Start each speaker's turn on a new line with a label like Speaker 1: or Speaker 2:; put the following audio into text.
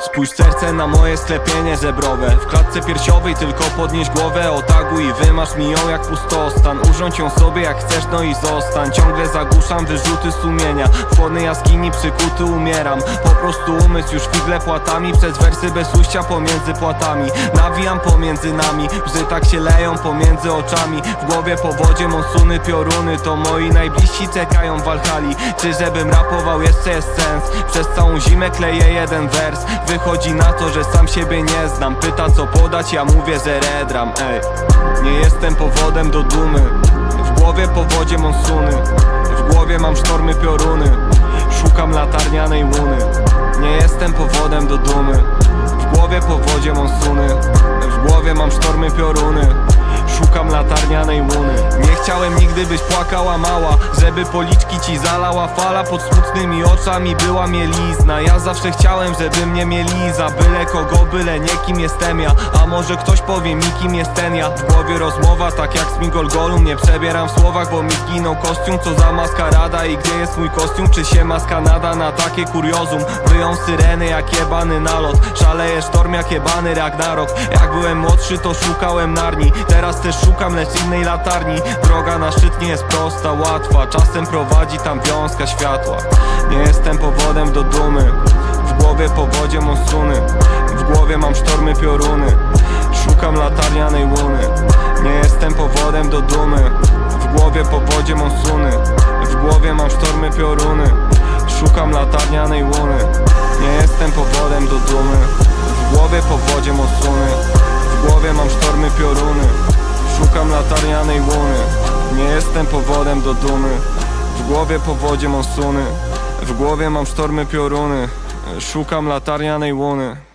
Speaker 1: Spójrz serce na moje sklepienie żebrowe. W klatce piersiowej tylko podnieś głowę Otaguj. I wymasz mi ją jak pustostan. Urządź ją sobie jak chcesz no i zostań. Ciągle zagłuszam wyrzuty sumienia. W chłodnej jaskini przykuty umieram. Po prostu umysł już figle płatami. Przez wersy bez ujścia pomiędzy płatami. Nawijam pomiędzy nami. Łzy tak się leją pomiędzy oczami. W głowie po wodzie monsuny, pioruny To moi najbliżsi czekają w Walhali. Czy żebym rapował jeszcze jest sens. Przez całą zimę kleję jeden wers Wychodzi na to, że sam siebie nie znam. Pyta co podać, ja mówię, że redram Ej, nie jestem powodem do dumy. W głowie po wodzie monsuny W głowie mam sztormy pioruny. Szukam latarnianej łuny. Nie jestem powodem do dumy. W głowie po wodzie monsuny W głowie mam sztormy pioruny chciałem nigdy byś płakała mała Żeby policzki ci zalała. Fala Pod smutnymi oczami była mielizna. Ja zawsze chciałem, żeby mnie mieli za Byle kogo, byle nie kim jestem ja. A może ktoś powie mi kim jest ten ja? W głowie rozmowa tak jak z Migol Golum. Nie przebieram w słowach, bo mi zginął kostium. Co za maskarada i gdzie jest mój kostium? Czy się maska nada na takie kuriozum? Wyją syreny jak jebany nalot. Szaleje sztorm jak jebany Ragnarok. Jak byłem młodszy to szukałem narni. Teraz też szukam lecz innej latarni Droga na szczyt nie jest prosta, łatwa. Czasem prowadzi tam wiązka światła. Nie jestem powodem do dumy. W głowie po wodzie monsuny W głowie mam sztormy pioruny. Szukam latarnianej łuny. Nie jestem powodem do dumy. W głowie po wodzie monsuny W głowie mam sztormy pioruny. Szukam latarnianej łuny. Nie jestem powodem do dumy. W głowie po wodzie monsuny W głowie mam sztormy pioruny Szukam latarnianej łuny Nie jestem powodem do dumy. W głowie po wodzie monsuny W głowie mam sztormy pioruny. Szukam latarnianej łuny